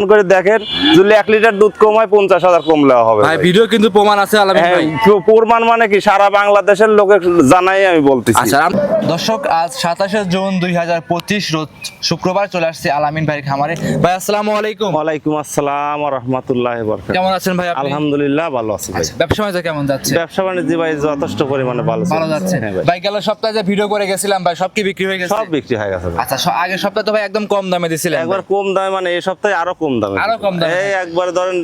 করে দেখেন যদি এক লিটার দুধ কমায় পঞ্চাশ হাজার কমলে হবে ভাই। ভিডিও কিন্তু প্রমাণ আছে হ্যাঁ প্রমাণ মানে কি সারা বাংলাদেশের লোকে জানাই আমি বলতেছি আচ্ছা দর্শক আজ সাতাশে জুন দুই হাজার পঁচিশ রোজ শুক্রবার চলে আসছে আলামিন ভাই খামারে। ভাই আসসালামু আলাইকুম। ওয়ালাইকুম আসসালাম রহমতুল্লাহ কেমন আছেন ভাই আলহামদুলিল্লাহ ভালো আছি ভাই। আচ্ছা, ব্যবসা বাণিজ্য কেমন যাচ্ছে? ব্যবসা বাণিজ্য ভাই যথেষ্ট পরিমাণে ভালো ভালো যাচ্ছে। হ্যাঁ ভাই। গেল সপ্তাহে যে ভিডিও করে গেছিলাম ভাই সব কি বিক্রি হয়ে গেছে? সব বিক্রি হয়ে গেছে আচ্ছা আগের সপ্তাহে তো ভাই একদম কম দামে দিছিলেন একবার কম দামে মানে এই সপ্তাহে আরও কম দামে আরও কম দামে। এই একবার ধরেন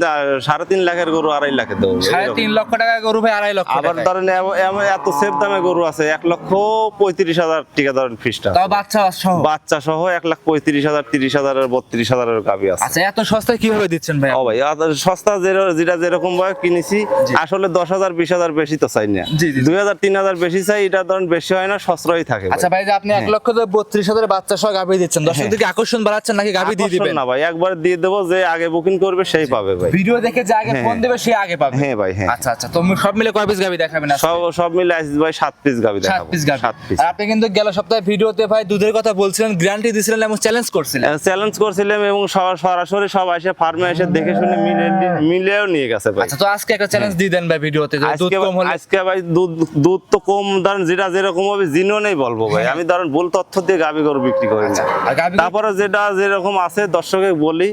সাড়ে তিন লাখের গরু আড়াই লাখে দেবো সাড়ে তিন লক্ষ টাকা গরু ভাই আড়াই লক্ষ আবার ধরেন এত সেফ দামে গরু আছে এক লক্ষ পঁয়ত্রিশ হাজার টাকা ফিসটা বাচ্চা সহ? বাচ্চা সহ এক লাখ পঁয়ত্রিশ হাজার তিরিশ হাজারের বত্রিশ হাজারের গাবি আছে। আচ্ছা এত সস্তায় কীভাবে দিচ্ছেন ভাই ও ভাই সস্তা যেটা যেরকম ভাবে কিনেছি আসলে দশ হাজার বিশ হাজার বেশি তো চাই না। দুই হাজার তিন হাজার বেশি চাই এটা ধরেন বেশি হয় না সস্ত্রই থাকে আচ্ছা ভাই যে আপনি এক লক্ষ বত্রিশ হাজার বাচ্চা সহ গাভি দিচ্ছেন দর্শক দিকে আকর্ষণ বাড়াচ্ছেন নাকি গাভি দিয়ে দিবেন? না ভাই একবার দিয়ে দেবো যে আগে বুকিং করবে সেই পাবে ভাই। ভিডিও দেখে যে আগে হ্যাঁ। ফোন দেবে সে আগে পাবে। হ্যাঁ ভাই হ্যাঁ। আচ্ছা আচ্ছা তো সব মিলে কয় পিস গাভি দেখাবেন সব সব মিলে আসিস ভাই সাত পিস গাবি সাত পিস গাভি সাত পিস আর আপনি কিন্তু গেল সপ্তাহে ভিডিওতে ভাই দুধের কথা বলছিলেন গ্যারান্টি দিছিলেন এবং চ্যালেঞ্জ করছিলেন। চ্যালেঞ্জ করছিলাম এবং সরাসরি সব এসে ফার্মে এসে দেখে শুনে মিলে মিলেও নিয়ে গেছে ভাই। আচ্ছা তো আজকে একটা চ্যালেঞ্জ দিয়ে দেন ভাই ভিডিওতে দুধ কম হলে। আজকে ভাই দুধ দুধ তো কম ধরেন যেটা যেরকম হবে জিনিও নেই বলব ভাই। আমি ধরেন ভুল তথ্য দিয়ে গাবি গরু বিক্রি করি না। তারপরে যেটা যেরকম আছে দর্শকে বলি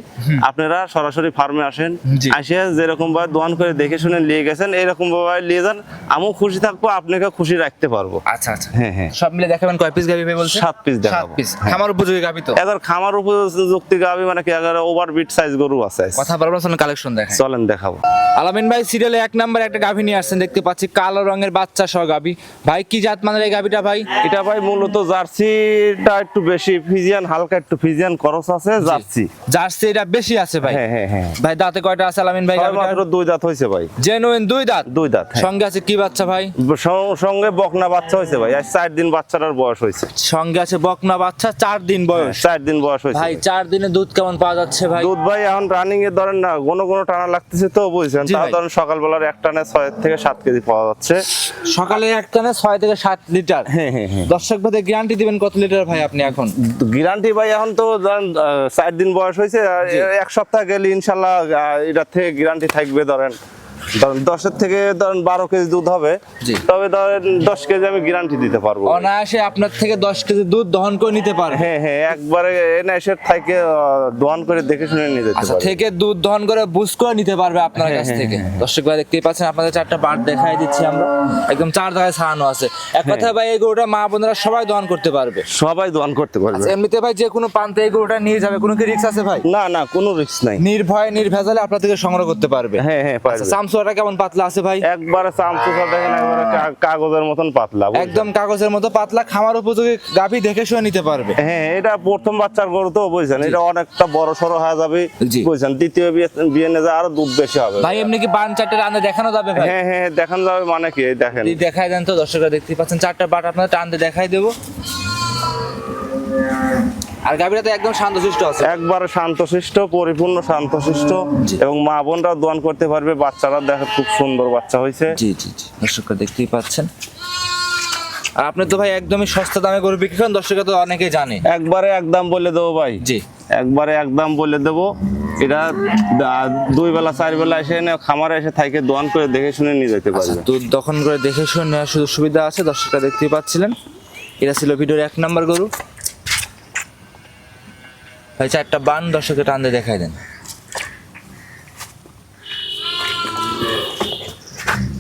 আপনারা সরাসরি ফার্মে আসেন। আসে যেরকম ভাবে দোয়ান করে দেখে শুনে নিয়ে গেছেন এরকম ভাবে নিয়ে যান আমিও খুশি থাকব আপনাকে খুশি রাখতে পারব। আচ্ছা আচ্ছা। হ্যাঁ হ্যাঁ। সব মিলে দেখাবেন কয় পিস গাভি ভাই বলছেন সাত পিস সাত দেখাবো। পিস হ্যাঁ। খামার উপযোগী গাভি তো। এবার খামার উপযুক্তি গাবি মানে কি এগারো ওভার বিট সাইজ গরু আছে। কথা বলবেন শোনেন কালেকশন দেখায়। চলেন দেখাবো। আলামিন ভাই সিরিয়ালে এক নাম্বার একটা গাভি নিয়ে আসছেন দেখতে পাচ্ছি কালো রঙের বাচ্চা সহ গাভি ভাই কি জাত মানের এই গাভিটা ভাই? এটা ভাই মূলত জার্সিটা একটু বেশি ফিজিয়ান হালকা একটু ফিজিয়ান খরচ আছে জার্সি। জার্সি এটা বেশি আছে ভাই। হ্যাঁ হ্যাঁ হ্যাঁ। ভাই দাঁতে কয়টা আছে আলামিন ভাই মাত্র দুই দাঁত হয়েছে ভাই। জেনুইন দুই দাঁত? দুই দাঁত হ্যাঁ। সঙ্গে আছে কি বাচ্চা ভাই? সঙ্গে বকনা বাচ্চা হয়েছে ভাই। আজ চার দিন বাচ্চাটার বয়স হয়েছে। সঙ্গে আছে বকনা বাচ্চা চার দিন বয়স। চার দিন বয়স হয়েছে। ভাই চার দিনে দুধ কেমন পাওয়া যাচ্ছে ভাই? দুধ ভাই এখন রানিং এ ধরেন না কোনো কোনো টানা লাগতেছে তো বুঝছেন? তাও ধরেন সকালবেলার এক টানে ছয় থেকে সাত কেজি পাওয়া যাচ্ছে। সকালে একটানে ছয় থেকে সাত লিটার। হ্যাঁ হ্যাঁ হ্যাঁ। দর্শক ভাই গ্যারান্টি দিবেন কত লিটার ভাই আপনি এখন? গ্যারান্টি ভাই এখন তো ধরেন চার দিন বয়স হয়েছে এক সপ্তাহ গেলে ইনশাল্লাহ এটা থেকে গ্যারান্টি থাকবে ধরেন। ধরেন দশের থেকে ধরেন বারো কেজি দুধ হবে। তবে ধরেন দশ কেজি আমি গ্যারান্টি দিতে পারব। অনায়াসে আপনার থেকে দশ কেজি দুধ দহন করে নিতে পারে হ্যাঁ হ্যাঁ একবারে থেকে দোয়ান করে দেখে শুনে নিয়ে যেতে আচ্ছা পারবে। থেকে দুধ দহন করে বুঝ করে নিতে পারবে আপনার হ্যাঁ, কাছ থেকে। দর্শক ভাই দেখতেই পাচ্ছেন আপনাদের চারটা বার দেখাই দিচ্ছি আমরা। একদম চার জায়গায় ছাড়ানো আছে। এক কথা ভাই এই গরুটা মা বোনেরা সবাই দহন করতে পারবে। সবাই দোয়ান করতে পারবে। আচ্ছা, এমনিতে ভাই যে কোনো প্রান্তে এই গরুটা নিয়ে যাবে কোনো কি রিক্স আছে ভাই? না না কোনো রিস্ক নাই। নির্ভয় নির্ভেজালে আপনার থেকে সংগ্রহ করতে পারবে। হ্যাঁ হ্যাঁ পারবে। আচ্ছা কেমন পাতলা আছে ভাই? একবারে চামচুসা দেখেন একবারে কাগজের মতন পাতলা একদম কাগজের মতো পাতলা খামার উপযোগী গাভী দেখে শুনে নিতে পারবে। হ্যাঁ এটা প্রথম বাচ্চার গরু তো বুঝছেন? এটা অনেকটা বড় সড়ো হয়ে যাবে। বুঝছেন? দ্বিতীয় বিয়ে নিয়ে যা আরও দুধ বেশি হবে। ভাই এমনি কি বান চারটে রান্না দেখানো যাবে ভাই? হ্যাঁ হ্যাঁ দেখান যাবে মানে কি দেখেন। দেখাই দেন তো দর্শকরা দেখতে পাচ্ছেন চারটা বাট আপনাদের টানতে দেখাই দেবো। আর গাভীরা তো একদম শান্তশিষ্ট আছে। একবারে শান্তশিষ্ট পরিপূর্ণ শান্তশিষ্ট এবং মা বোনরা দোয়ান করতে পারবে বাচ্চারা দেখে খুব সুন্দর বাচ্চা হয়েছে। জি জি জি দর্শকরা দেখতেই পাচ্ছেন। আর আপনি তো ভাই একদমই সস্তা দামে গরু বিক্রি করেন দর্শকরা তো অনেকেই জানে। একবারে একদম বলে দেবো ভাই। জি। একবারে একদম বলে দেবো। এটা দা- দুই বেলা চার বেলা এসে এনে খামারে এসে থাইকে দোয়ান করে দেখে শুনে নিয়ে যেতে পারবে। তো দখন করে দেখে শুনে নেওয়ার সুযোগ সুবিধা আছে দর্শকরা দেখতেই পাচ্ছিলেন। এটা ছিল ভিডিওর এক নাম্বার গরু। ভাই চারটা বান দর্শকের টান দিয়ে দেখাই দেন।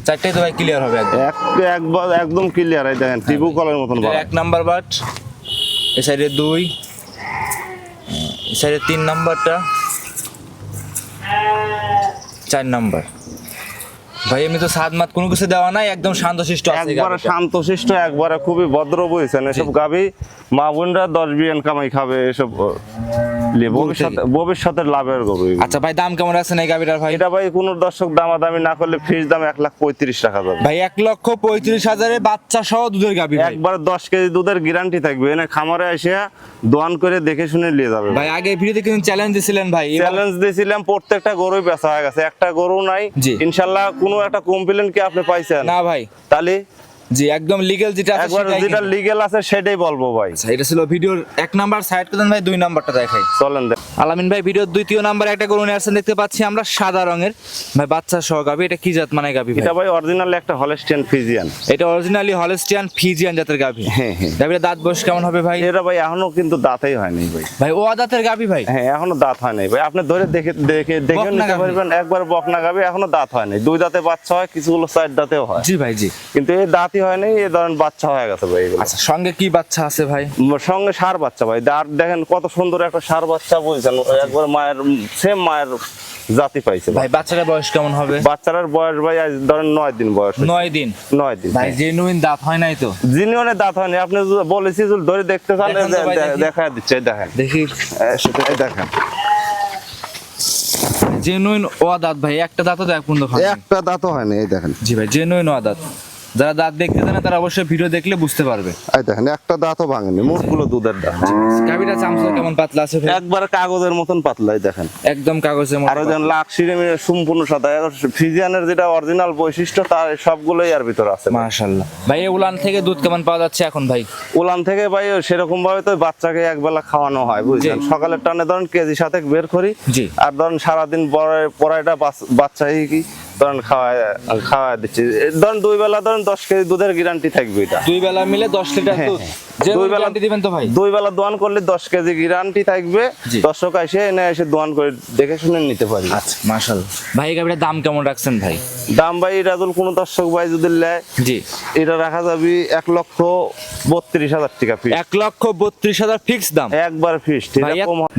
চারটাই তো ভাই ক্লিয়ার হবে একদম। এক একবার একদম ক্লিয়ার এই দেখেন টিবু কলের মতন এক নাম্বার বাট এ সাইডে দুই এ সাইডে তিন নাম্বারটা চার নাম্বার। ভাই এমনি তো সাত মাত কোনো কিছু দেওয়া নাই একদম শান্তশিষ্ট একবারে শান্তশিষ্ট একবারে খুবই ভদ্র বুঝছেন এসব গাবি মা বোনরা দশ বিয়ান কামাই খাবে এসব ভবিষ্যতের লাভের গরু। আচ্ছা ভাই দাম কেমন রাখছেন এই গাভিটার ভাই? এটা ভাই কোন দর্শক দামাদামি না করলে ফিস দাম এক লাখ পঁয়ত্রিশ টাকা যাবে। ভাই এক লক্ষ পঁয়ত্রিশ হাজারে বাচ্চা সহ দুধের গাভি। একবার দশ কেজি দুধের গ্যারান্টি থাকবে। এনে খামারে এসে দোয়ান করে দেখে শুনে নিয়ে যাবে ভাই। আগে ভিডিওতে কিন্তু চ্যালেঞ্জ দিছিলেন ভাই। চ্যালেঞ্জ দিয়েছিলাম প্রত্যেকটা গরুই বেচা হয়ে গেছে। একটা গরু নাই। ইনশাল্লাহ কোনো একটা কমপ্লেন কি আপনি পাইছেন? না ভাই। তাহলে জি একদম লিগেল যেটা আছে একবার যেটা লিগ্যাল লিগেল আছে সেটাই বলব ভাই। আচ্ছা, এটা ছিল ভিডিওর এক নাম্বার সাইড করেন ভাই দুই নাম্বারটা দেখাই। চলেন দেখ আলামিন ভাই ভিডিওর দ্বিতীয় নাম্বার একটা গরু নিয়ে আসছেন দেখতে পাচ্ছি আমরা সাদা রঙের। ভাই বাচ্চা সহ গাভি এটা কি জাত মানে গাভি এটা ভাই অরিজিনাল একটা হলস্টিয়ান ফিজিয়ান এটা অরিজিনালি হলস্টিয়ান ফিজিয়ান জাতের গাভি। হ্যাঁ হ্যাঁ। দাঁত বয়স কেমন হবে ভাই? এটা ভাই এখনও কিন্তু দাঁতই হয়নি ভাই। ভাই ও দাঁতের গাভি ভাই? হ্যাঁ এখনও দাঁত হয় নাই ভাই। আপনি ধরে দেখে দেখে দেখে বকনা নিতে গাভী। পারবেন একবার বকনা গাবে এখনও দাঁত হয় নাই দুই দাঁতে বাচ্চা হয় কিছুগুলো চার দাঁতেও হয়। জি ভাই জি। কিন্তু এই দাঁতই হয় নাই এই ধরেন বাচ্চা হয়ে গেছে ভাই আচ্ছা সঙ্গে কি বাচ্চা আছে ভাই? সঙ্গে সার বাচ্চা ভাই। আর দেখেন কত সুন্দর একটা সার বাচ্চা বলছেন একবার মায়ের সেম মায়ের জাতি পাইছে ভাই বাচ্চাটার বয়স কেমন হবে? বাচ্চাটার বয়স ভাই আজ ধরেন নয় দিন বয়স নয় দিন? নয় দিন ভাই জেনুইন দাঁত হয় নাই তো? দাঁত হয়নি। আপনি বলেছি ধরে দেখতে চান দেখি। দিচ্ছে দেখেন। দেখি। এই দেখেন। জেনুইন ও দাঁত ভাই একটা দাঁতও দেখ পর্যন্ত হয় একটা দাঁতও হয়নি এই দেখেন। জি ভাই জেনুইন ও দাঁত। যারা দাঁত দেখতে জানে তারা অবশ্যই ভিডিও দেখলে বুঝতে পারবে। এই দেখেন একটা দাঁতও ভাঙেনি মুখগুলো দুধের দাঁত। চামচা কেমন পাতলা আছে একবার কাগজের মতন পাতলা এই দেখেন। একদম কাগজের মতো আরও যেন লাখ সিরেমিনের সম্পূর্ণ সাদা ফিজিয়ানের যেটা অরিজিনাল বৈশিষ্ট্য তার সবগুলোই এর ভিতরে আছে মাশাআল্লাহ। ভাই উলান থেকে দুধ কেমন পাওয়া যাচ্ছে এখন ভাই? উলান থেকে ভাই সেরকম ভাবে তো বাচ্চাকে একবেলা খাওয়ানো হয় বুঝছেন। সকালের টানে ধরেন কেজি সাথে বের করি। আর ধরেন সারাদিন পরে পরাইটা বাচ্চাই কি ধরেন খাওয়া খাওয়া দিচ্ছি। ধরেন দুই বেলা ধরেন দশ কেজি দুধের গ্যারান্টি থাকবে এটা। দুই বেলা মিলে দশ লিটার হ্যাঁ, দুধ। হ্যাঁ। দুই বেলা- দিবেন তো ভাই? দুই বেলা দোয়ান করলে দশ কেজি গ্যারান্টি থাকবে। দর্শক এসে এনে এসে দোয়ান করে দেখে শুনে নিতে পারি আচ্ছা মার্শাল ভাই এই গাভিটার দাম কেমন রাখছেন ভাই? দাম ভাই রাজুল কোনো দর্শক ভাই যদি নেয় জি। এটা রাখা যাবে এক লক্ষ বত্রিশ হাজার টাকা ফিস এক লক্ষ বত্রিশ হাজার ফিক্স দাম। একবার ফিস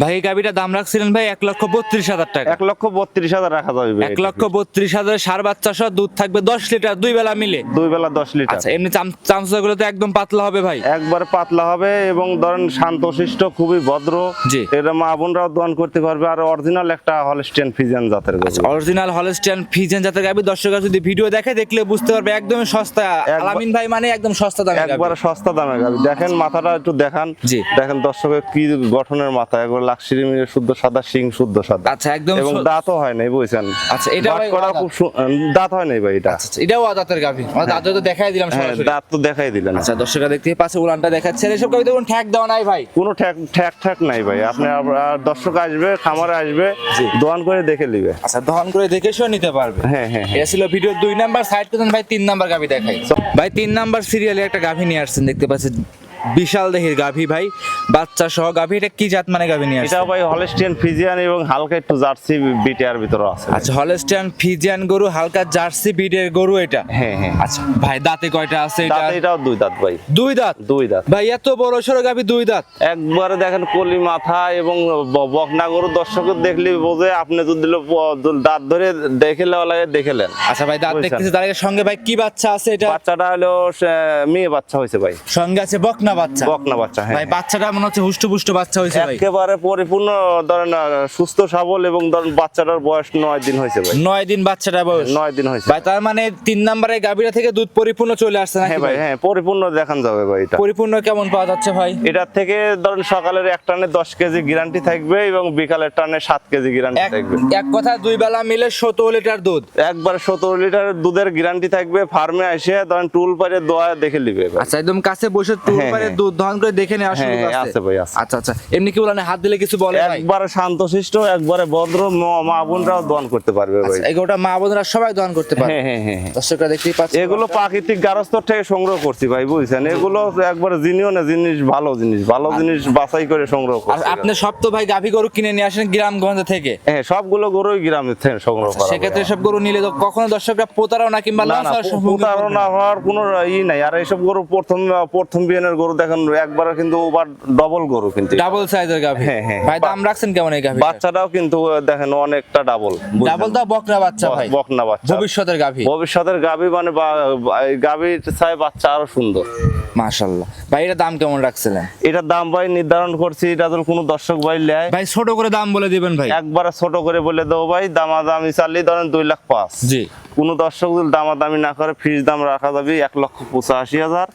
ভাই গাভিটার দাম রাখছিলেন ভাই এক লক্ষ বত্রিশ হাজার টাকা। এক লক্ষ বত্রিশ হাজার রাখা যাবে এক লক্ষ বত্রিশ হাজার সার বাচ্চা সহ দুধ থাকবে দশ লিটার দুই বেলা মিলে। দুই বেলা দশ লিটার। আচ্ছা এমনি চামচা গুলো তো একদম পাতলা হবে ভাই। একবার পাতলা হবে এবং ধরেন শান্তশিষ্ট খুবই ভদ্র। জি। এটা মা বোনরাও দোয়ান করতে পারবে। আর অরিজিনাল একটা হলস্টিয়ান ফিজিয়ান জাতের অরিজিনাল হলস্টিয়ান ফিজেন জাতের গাবি দর্শকরা যদি ভিডিও দেখে দেখলে বুঝতে পারবে একদমই সস্তা। আলামিন ভাই মানে একদম সস্তা দামে একবার সস্তা দামে গাবি। দেখেন মাথাটা একটু দেখান। জি। দেখেন দর্শকের কি গঠনের মাথা। একবার লাক্সিরি মিলে শুদ্ধ সাদা সিং শুদ্ধ সাদা। আচ্ছা একদম এবং দাঁতও হয় নাই বুঝছেন? আচ্ছা, এটা ভাই করা খুব দাঁত হয় নাই ভাই এটা। আচ্ছা, এটাও আদাতের গাভি আমরা দাঁত তো দেখাই দিলাম হ্যাঁ সরাসরি। দাঁত তো দেখাই দিলেন। আচ্ছা দর্শকরা দেখতে পাচ্ছে উলানটা দেখাচ্ছে। এসব গাভি দেখুন ঠ্যাক দেওয়া নাই ভাই। কোনো ঠ্যাক ঠ্যাক ঠ্যাক নাই ভাই। আপনি আর দর্শক আসবে খামারে আসবে। দোয়ান করে দেখে নিবে। আচ্ছা দহন করে দেখে শুনে নিতে পারবে। হ্যাঁ হ্যাঁ হ্যাঁ। এটা ছিল ভিডিও দুই নাম্বার, সাইড ভাই তিন নাম্বার গাভি দেখাই। ভাই, তিন নাম্বার সিরিয়ালে একটা গাভি নিয়ে আসছেন, দেখতে পাচ্ছেন। বিশাল দেহের গাভি ভাই বাচ্চা সহ গাভি এটা কি জাত মানে গাভি নিয়ে এটা ভাই হলস্টিয়ান ফিজিয়ান এবং হালকা একটু জার্সি বিটিআর ভিতরে আছে। আচ্ছা হলস্টিয়ান ফিজিয়ান গরু হালকা জার্সি বিডের গরু এটা? হ্যাঁ হ্যাঁ। আচ্ছা ভাই দাঁতে কয়টা আছে এটা? দাঁত এটাও দুই দাঁত ভাই। দুই দাঁত? দুই দাঁত। ভাই এত বড় সড়ো গাভি দুই দাঁত? একবারে দেখেন কলি মাথা এবং বকনা গরু দর্শক দেখলে বোঝে আপনি যদি দাঁত ধরে দেখে লেওয়া লাগে দেখেলেন। আচ্ছা ভাই দাঁত। দেখতেছি তার সঙ্গে ভাই কি বাচ্চা আছে এটা? বাচ্চাটা হলো মেয়ে বাচ্চা হয়েছে ভাই। সঙ্গে আছে বকনা বাচ্চা। বকনা বাচ্চা হ্যাঁ। ভাই বাচ্চাটা মনে হচ্ছে হুষ্ট পুষ্ট বাচ্চা হয়েছে ভাই। একেবারে পরিপূর্ণ ধরেন সুস্থ সবল এবং ধরেন বাচ্চাটার বয়স নয় দিন হয়েছে ভাই। নয় দিন বাচ্চাটা বয়স। নয় দিন হয়েছে। ভাই তার মানে তিন নম্বরে গাভীরা থেকে দুধ পরিপূর্ণ চলে আসছে নাকি হ্যাঁ ভাই হ্যাঁ পরিপূর্ণ দেখান যাবে ভাই এটা। পরিপূর্ণ কেমন পাওয়া যাচ্ছে ভাই? এটার থেকে ধরেন সকালের এক টানে দশ কেজি গ্যারান্টি থাকবে এবং বিকালের টানে সাত কেজি গ্যারান্টি থাকবে। এক কথা দুই বেলা মিলে সতেরো লিটার দুধ। একবার সতেরো লিটার দুধের গ্যারান্টি থাকবে ফার্মে এসে ধরেন টুল পারে দোয়া দেখে নিবে। আচ্ছা একদম কাছে বসে টুল হ্যাঁ, পারে হ্যাঁ। দুধ দহন করে দেখে নেওয়া শুরু হ্যাঁ, আছে। ভাই। আচ্ছা আচ্ছা। এমনি কি বলেন হাত দিলে কিছু বলে একবারে শান্তশিষ্ট একবারে ভদ্র মা বোনরাও করতে পারবে ভাই। আচ্ছা, এগুলোটা মা বোনেরা সবাই দহন করতে পারে হ্যাঁ হ্যাঁ হ্যাঁ হ্যাঁ। দর্শকরা দেখতেই পাচ্ছে এগুলো প্রাকৃতিক গারস্থ থেকে সংগ্রহ করছি ভাই বুঝছেন? এগুলো একবারে জিনিও না জিনিস ভালো জিনিস। ভালো জিনিস বাছাই করে সংগ্রহ করছি আপনি সব তো ভাই গাভী গরু কিনে নিয়ে আসেন গ্রামগঞ্জ থেকে? হ্যাঁ সবগুলো গরুই গ্রামে থেকে সংগ্রহ করা সেক্ষেত্রে সব গরু নিলে তো কখনো দর্শকরা প্রতারণা কিংবা প্রতারণা হওয়ার কোনো ই নাই। আর এইসব গরু প্রথম প্রথম বিয়ানের গরু দেখেন একবারে কিন্তু ওভার ডবল গরু কিন্তু। ডাবল সাইজের গাভী। হ্যাঁ, হ্যাঁ। ভাই দাম রাখছেন কেমন এই গাভী বাচ্চাটাও কিন্তু দেখেন অনেকটা ডাবল ডাবল দা বাচ্চা ভাই। বকনা বাচ্চা। ভবিষ্যতের গাভী। ভবিষ্যতের গাবি মানে গাবির চাই বাচ্চা আরও সুন্দর। মাশাআল্লাহ ভাই এটা দাম কেমন রাখছিলেন? এটার দাম ভাই নির্ধারণ করছি এটা তো কোনো দর্শক ভাই লেয় ভাই ছোট করে দাম বলে দিবেন ভাই। একবারে ছোট করে বলে দেবো ভাই দামাদামি চাললি ধরেন দুই লাখ পাঁচ। জি। কোনো দর্শক যদি দামাদামি না করে ফ্রিজ দাম রাখা যাবে এক লক্ষ পঁচাশি হাজার।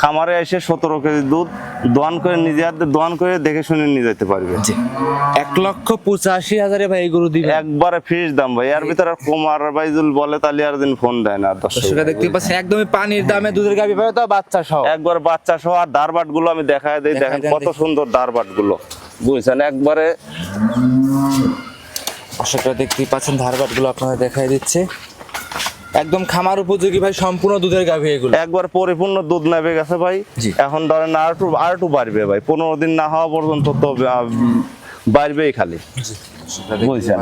খামারে এসে সতেরো কেজি দুধ দোয়ান করে নিজে হাতে দোয়ান করে দেখে শুনে নিয়ে যেতে পারবে। এক লক্ষ পঁচাশি হাজারে ভাই গরু দিবে। একবারে ফ্রিজ দাম ভাই এর ভিতরে আর কম ভাই যদি বলে তাহলে আর দিন ফোন দেয় না দর্শক দেখতে পাচ্ছে একদমই পানির দামে দুধের গাভী পাবে তো বাচ্চা সহ। একবার বাচ্চা সহ আর দারবাটগুলো আমি দেখায় দিই দেখেন কত সুন্দর দারবাটগুলো বুঝছেন একবারে আশাটা দেখতেই পাচ্ছেন ধারবাটগুলো আপনাদের দেখাই দিচ্ছে। একদম খামার উপযোগী ভাই সম্পূর্ণ দুধের গাভী এগুলো। একবার পরিপূর্ণ দুধ নেবে গেছে ভাই। এখন ধরেন আর একটু আর একটু বাড়বে ভাই। পনেরো দিন না হওয়া পর্যন্ত তো বাড়বেই খালি। বুঝছেন?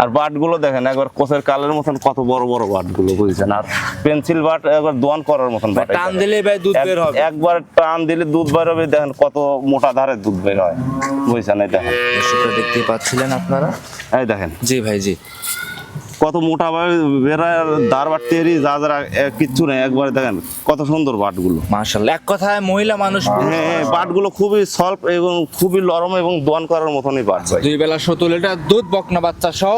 আর বাটগুলো দেখেন একবার কোচের কালের মতন কত বড় বড় বাটগুলো বুঝছেন? আর পেন্সিল বাট একবার দোয়ান করার মতন টান দিলে ভাই দুধ বের হবে। একবার টান দিলে দুধ বের হবে দেখেন কত মোটা ধারে দুধ বের হয়। বুঝছেন? এই দেখেন। সেটা দেখতেই পাচ্ছিলেন আপনারা। এই দেখেন। জি ভাই জি। কত মোটা ভাবে বেড়ায় আর দাঁড় বাট তৈরি যা যারা কিচ্ছু নেই। একবারে দেখেন কত সুন্দর বাটগুলো। মাশাআল্লাহ। এক কথায় মহিলা মানুষ হ্যাঁ হ্যাঁ বাটগুলো খুবই সল্প এবং খুবই নরম এবং দোয়ান করার মতনই বাট দুই বেলা সত্তর লিটার দুধ বকনা বাচ্চা সহ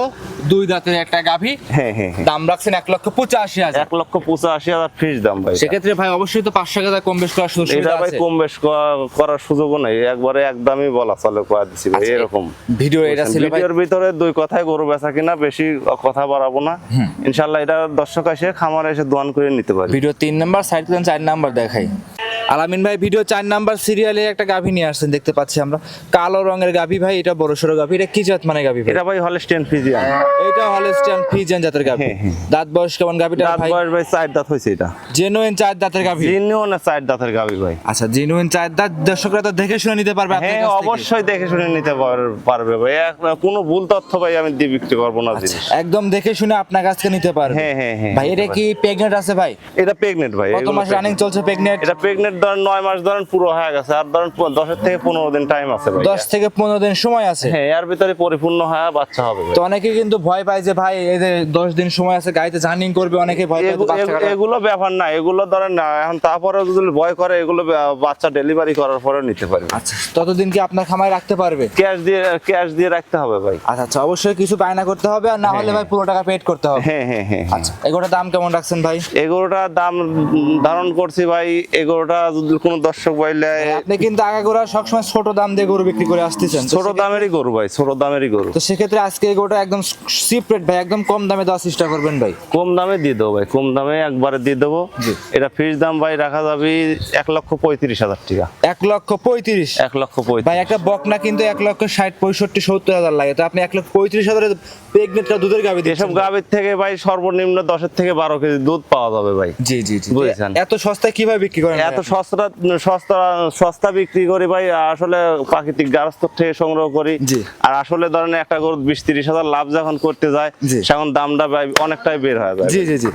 দুই দাঁতের একটা গাভী। হ্যাঁ হ্যাঁ হ্যাঁ। দাম রাখছেন এক লক্ষ পঁচাশি হাজার। এক লক্ষ পঁচাশি হাজার ফিস দাম ভাই। সেক্ষেত্রে ভাই অবশ্যই তো পাঁচশো টাকা কম বেশ করার সুযোগ এটা ভাই কম বেশ করার সুযোগও নেই। একবারে একদমই বলা চলে কয়া দিচ্ছি ভাই এরকম। ভিডিও এটা ছিল ভিডিওর ভিতরে দুই কথায় গরু বেচা কিনা বেশি কথা বাড়াবো না। ইনশাল্লাহ এটা দর্শক এসে খামারে এসে দোয়ান করে নিতে পারে ভিডিও তিন নাম্বার সাইড চার নাম্বার দেখাই। আলামিন ভাই ভিডিও চার নাম্বার সিরিয়ালে একটা গাভী নিয়ে আসছেন দেখতে পাচ্ছি আমরা। কালো রঙের গাভী ভাই এটা বড় সড়ো গাভী। এটা কি জাত মানে গাভী এটা ভাই হলস্টেন ফিজিয়ান এটা হলস্টিয়ান ফ্রিজিয়ান জাতের গাভী। হ্যাঁ, হ্যাঁ। দাঁত বয়স কেমন গাভীটা দাঁত বয়স ভাই চার দাঁত হয়েছে এটা। জেনুইন চার দাঁতের গাভী। জিনিও না চার দাঁতের গাবি ভাই। আচ্ছা জেনুইন চার দাঁত দর্শকরা তো দেখে শুনে নিতে পারবে হ্যাঁ অবশ্যই দেখে শুনে নিতে পার- পারবে ভাই। কোনো ভুল তথ্য ভাই আমি দিয়ে বিক্রি করব না জিনিস। একদম দেখে শুনে আপনার কাছ থেকে নিতে পারবে। হ্যাঁ, হ্যাঁ, হ্যাঁ, ভাই এটা কি প্রেগনেন্ট আছে ভাই? এটা প্রেগনেন্ট ভাই কত মাস রানিং চলছে প্রেগনেন্ট এটা প্রেগনেন্ট ধরেন নয় মাস ধরেন পুরো হয়ে গেছে আর ধরেন দশের থেকে পনেরো দিন টাইম আছে ভাই দশ থেকে পনেরো দিন সময় আছে? হ্যাঁ এর ভিতরে পরিপূর্ণ হয়ে বাচ্চা হবে তো অনেকে কিন্তু ভয় পায় যে ভাই এই যে দশ দিন সময় আছে গাড়িতে জার্নিং করবে। অনেকে ভয় পায় এগুলো ব্যাপার না এগুলো ধরেন না এখন তারপরে যদি ভয় করে এগুলো বাচ্চা ডেলিভারি করার পরে নিতে পারবে। আচ্ছা ততদিন কি আপনার খামায় রাখতে পারবে? ক্যাশ দিয়ে ক্যাশ দিয়ে রাখতে হবে ভাই। আচ্ছা আচ্ছা অবশ্যই কিছু বায়না করতে হবে আর না হলে ভাই পুরো টাকা পেড করতে হবে। হ্যাঁ হ্যাঁ হ্যাঁ আচ্ছা এগুলোর দাম কেমন রাখছেন ভাই? এগুলোটার দাম ধারণ করছি ভাই এগুলোটা যদি কোনো দর্শক বললে আপনি কিন্তু আগাগোড়া সবসময় ছোট দাম দিয়ে গরু বিক্রি করে আসতেছেন। ছোট দামেরই গরু ভাই ছোট দামেরই গরু। তো সেক্ষেত্রে আজকে এগুলোটা একদম চিপ রেট ভাই একদম কম দামে দেওয়ার চেষ্টা করবেন ভাই। কম দামে দিয়ে দেবো ভাই কম দামে একবারে দিয়ে দেবো। এটা ফিস দাম ভাই রাখা যাবে এক লক্ষ পঁয়ত্রিশ হাজার টাকা। এক লক্ষ পঁয়ত্রিশ? এক লক্ষ পঁয়ত্রিশ। ভাই একটা বকনা কিন্তু এক লক্ষ ষাট পঁয়ষট্টি সত্তর হাজার লাগে। তো আপনি এক লক্ষ পঁয়ত্রিশ হাজারের প্রেগনেন্টটা দুধের গাবি এসব গাভীর থেকে ভাই সর্বনিম্ন দশের থেকে বারো কেজি দুধ পাওয়া যাবে ভাই। জি জি জি। বুঝেছেন। এত সস্তায় কীভাবে বিক্রি করেন এত সস্তা সস্তা সস্তা বিক্রি করি ভাই আসলে প্রাকৃতিক গার্হস্থ থেকে সংগ্রহ করি। আর আসলে ধরেন একটা গরু বিশ তিরিশ হাজার লাভ যখন করতে যায় সেখান তখন দামটা ভাই অনেকটাই বের হয় ভাই জি জি জি।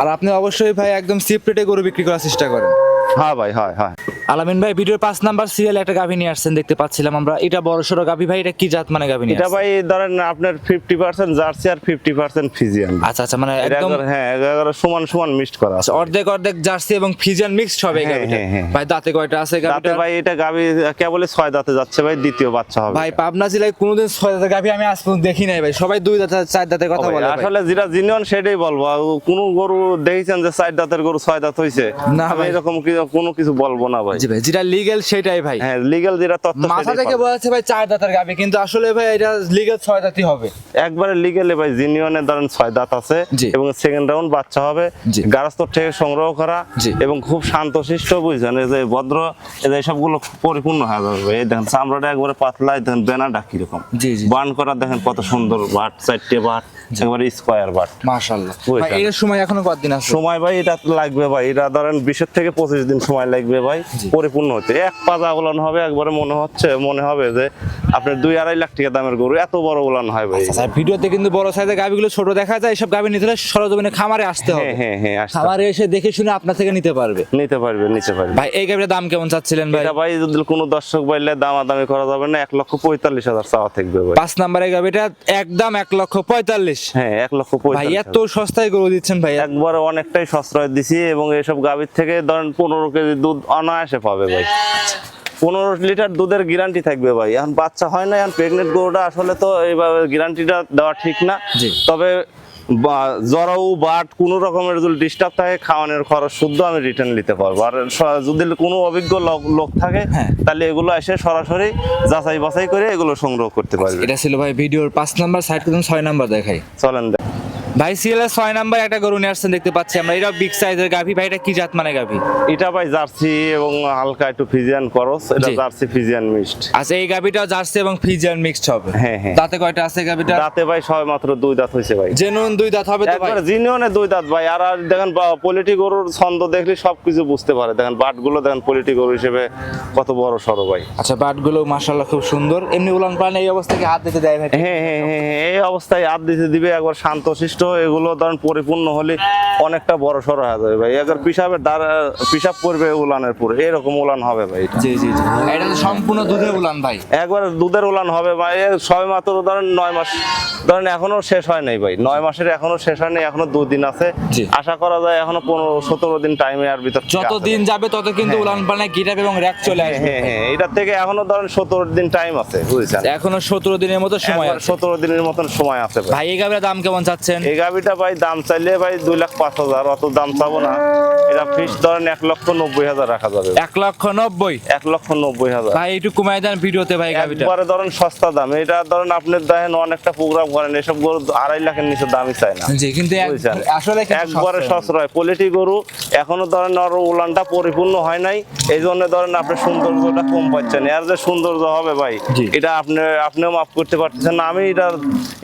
আর আপনি অবশ্যই ভাই একদম সেফ রেটে গরু বিক্রি করার চেষ্টা করেন। হ্যাঁ ভাই হ্যাঁ হয়। আলামিন ভাই ভিডিওর পাঁচ নাম্বার সিরিয়াল একটা গাভী নিয়ে আসছেন দেখতে পাচ্ছিলাম আমরা। এটা বড় সড়ো গাভী ভাই এটা কি জাত মানে গাভী এটা ভাই ধরেন আপনার ফিফটি পার্সেন্ট জার্সি আর ফিফটি পার্সেন্ট ফিজিয়ান। আচ্ছা আচ্ছা মানে একদম হ্যাঁ সমান সমান মিক্সড করা আছে। আচ্ছা, অর্ধেক অর্ধেক জার্সি এবং ফিজিয়ান মিক্সড হবে হ্যাঁ, গাভীটা। হ্যাঁ, হ্যাঁ। ভাই দাঁতে কয়টা আছে দাঁতে ভাই এটা গাবি কেবলই ছয় দাঁতে যাচ্ছে ভাই দ্বিতীয় বাচ্চা হবে। ভাই পাবনা জেলায় কোনোদিন ছয় দাঁতের গাভী আমি আজ পর্যন্ত দেখি নাই ভাই। সবাই দুই দাঁতে চার দাঁতের কথা বলে। আসলে যেটা জিনিয়ন সেটাই বলব। কোন গরু দেখেছেন যে চার দাঁতের গরু ছয় দাঁত হয়েছে না আমি ভাই। এরকম কোনো কিছু বলব না ভাই। জি ভাই যেটা লিগেল সেটাই ভাই হ্যাঁ লিগ্যাল যেটা তথ্য মাথা থেকে পাবেন। ভাই চার দাঁতের গাভী কিন্তু আসলে ভাই এটা লিগেল ছয় দাঁতই হবে একবারে লিগেলে ভাই জিনিয়নে ধরেন ছয় দাঁত আছে। এবং সেকেন্ড রাউন্ড বাচ্চা হবে। গারস্থ থেকে সংগ্রহ করা। এবং খুব শান্তশিষ্ট বুঝছেন এই যে ভদ্র এই যে সবগুলো পরিপূর্ণ হয়ে যাবে ভাই। দেখেন চামড়াটা একবারে পাতলা দেখেন বেনাটা কীরকম। বান করা দেখেন কত সুন্দর বাট চারটে বাট একবারে স্কোয়ার বাট মাশাআল্লাহ এর সময় এখনও কতদিন আছে সময় ভাই এটা লাগবে ভাই এটা ধরেন বিশের থেকে পঁচিশ দিন সময় লাগবে ভাই পরিপূর্ণ হতে এক পাজা উলান হবে একবারে মনে হচ্ছে মনে হবে যে আপনার দুই আড়াই লাখ টাকা দামের গরু এত বড় উলান হয় ভাই। আচ্ছা ভিডিওতে কিন্তু বড় সাইজের গাভিগুলো ছোট দেখা যায় এসব গাভি নিতে হলে সরজমিনে খামারে আসতে হবে। হ্যাঁ হ্যাঁ হ্যাঁ খামারে এসে দেখে শুনে আপনার থেকে নিতে পারবে। নিতে পারবে নিতে পারবে। ভাই এই গাভিটার দাম কেমন চাচ্ছিলেন ভাই? এটা ভাই যদি কোনো দর্শক বাইলে দামাদামি করা যাবে না এক লক্ষ পঁয়তাল্লিশ হাজার চাওয়া থাকবে ভাই। পাঁচ নাম্বারের গাভিটা একদম এক লক্ষ পঁয়তাল্লিশ। হ্যাঁ এক লক্ষ ভাই এত সস্তায় গরু দিচ্ছেন ভাই। একবারে অনেকটাই সশ্রয় দিছি এবং এসব গাভীর থেকে ধরেন পনেরো কেজি দুধ অনায়াসে পাবে ভাই। পনেরো লিটার দুধের গ্যারান্টি থাকবে ভাই। এখন বাচ্চা হয় না এখন প্রেগনেন্ট গরুটা আসলে তো এইভাবে গ্যারান্টিটা দেওয়া ঠিক না। তবে জরাউ বাট কোনো রকমের যদি ডিস্টার্ব থাকে খাওয়ানোর খরচ শুদ্ধ আমি রিটার্ন নিতে পারব। আর যদি কোনো অভিজ্ঞ লোক- থাকে হ্যাঁ। তাহলে এগুলো এসে সরাসরি যাচাই বাছাই করে এগুলো সংগ্রহ করতে পারবে। এটা ছিল ভাই ভিডিওর পাঁচ নাম্বার সাইড করুন ছয় নাম্বার দেখাই। চলেন দেখ। ভাই সিএলএ ছয় নাম্বার একটা গরু নিয়ে আসছেন দেখতে পাচ্ছি আমরা। এটা বিগ সাইজের গাভি। ভাই এটা কি জাত মানে গাভি? এটা ভাই জার্সি এবং হালকা একটু ফিজিয়ান করস। এটা জার্সি ফিজিয়ান মিক্সড। আচ্ছা এই গাভিটা জার্সি এবং ফিজিয়ান মিক্সড হবে। হ্যাঁ, হ্যাঁ। দাঁতে কয়টা আছে গাভিটা দাঁতে ভাই সবে মাত্র দুই দাঁত হয়েছে ভাই। জেনুন দুই দাঁত হবে তো ভাই? একবার জিনিয়নে দুই দাঁত ভাই। আর আর দেখেন পলিটি গরুর ছন্দ দেখলে সবকিছু বুঝতে পারে। দেখেন বাটগুলো দেখেন পলিটি গরু হিসেবে কত বড় সরো ভাই। আচ্ছা বাটগুলো মাশাআল্লাহ খুব সুন্দর। এমনি উলান পালান এই অবস্থা কি হাত দিতে দেয় হ্যাঁ হ্যাঁ হ্যাঁ হ্যাঁ, এই অবস্থায় হাত দিতে দিবে। একবার শান্তশিষ্ট এগুলো ধরেন পরিপূর্ণ হলে অনেকটা বড় সড়ো হয়ে যাবে ভাই। একবার পিসাবের দ্বারা পিসাব করবে উলানের পুরো। এরকম উলান হবে ভাই জি জি জি। এটা সম্পূর্ণ দুধের উলান ভাই। একবার দুধের উলান হবে ভাই। সবে মাত্র ধরেন নয় মাস ধরেন এখনও শেষ হয় নাই ভাই। নয় মাসের এখনও শেষ হয় নাই এখনও দুদিন আছে। আশা করা যায় এখনও পনেরো সতেরো দিন টাইমে আর ভিতর যত দিন যাবে তত কিন্তু উলান পালানে গিটাপ এবং র্যাক চলে হ্যাঁ আসবে। হ্যাঁ হ্যাঁ। এটার থেকে এখনও ধরেন সতেরো দিন টাইম আছে বুঝছেন? এখনও সতেরো দিনের মতো সময় আছে। সতেরো দিনের মতন সময় আছে ভাই এই গাভির দাম কেমন চাচ্ছেন? এই গাভিটা ভাই দাম চাইলে ভাই দুই লাখ পাঁচ হাজার অত দাম চাবো না। এটা ফিস ধরেন এক লক্ষ নব্বই হাজার রাখা যাবে। এক লক্ষ নব্বই? এক লক্ষ নব্বই হাজার। ভাই একটু কমাই দেন ভিডিওতে ভাই গাভিটা একবারে ধরেন সস্তা দাম। এটা ধরেন আপনি দেখেন অনেকটা প্রোগ্রাম করেন এসব গরু আড়াই লাখের নিচে দামই চায় না। জি কিন্তু আসলে একবারে সস্তা। সস্রয় পোলিটি গরু এখনও ধরেন আর উলানটা পরিপূর্ণ হয় নাই। এই জন্য ধরেন আপনি সৌন্দর্যটা কম পাচ্ছেন। এর যে সৌন্দর্য হবে ভাই এটা আপনি আপনিও মাফ করতে পারতেছেন না। আমি এটার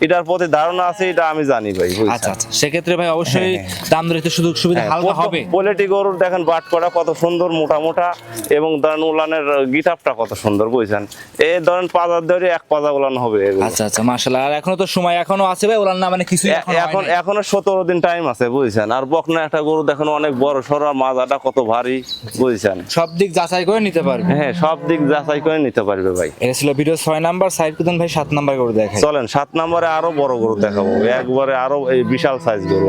এটার প্রতি ধারণা আছে এটা আমি জানি ভাই। বুঝছেন? আচ্ছা আচ্ছা। সেক্ষেত্রে ভাই অবশ্যই দাম দরে একটু সুযোগ সুবিধা হ্যাঁ, হালকা হবে। পোলেটি গরুর দেখেন বাট করা কত সুন্দর মোটা মোটা এবং ধরেন উলানের গিটাপটা কত সুন্দর বুঝছেন? এই ধরেন পাজার ধরে এক পাজা উলান হবে আচ্ছা আচ্ছা মাশাআল্লাহ। আর এখনও তো সময় এখনও আছে ভাই ওলার না মানে কিছুই এ- এখন এখনও সতেরো দিন টাইম আছে বুঝছেন? আর বকনা একটা গরু দেখেন অনেক বড় সড়ো আর মাজাটা কত ভারী বুঝছেন? সব দিক যাচাই করে নিতে পারবে। হ্যাঁ সব দিক যাচাই করে নিতে পারবে ভাই। এটা ছিল ভিডিও ছয় নাম্বার সাইড কুদন ভাই সাত নাম্বার গরু দেখাই। চলেন সাত নম্বরে আরও বড় গরু দেখাবো। একবারে আরও এই বিশাল সাইজ গরু।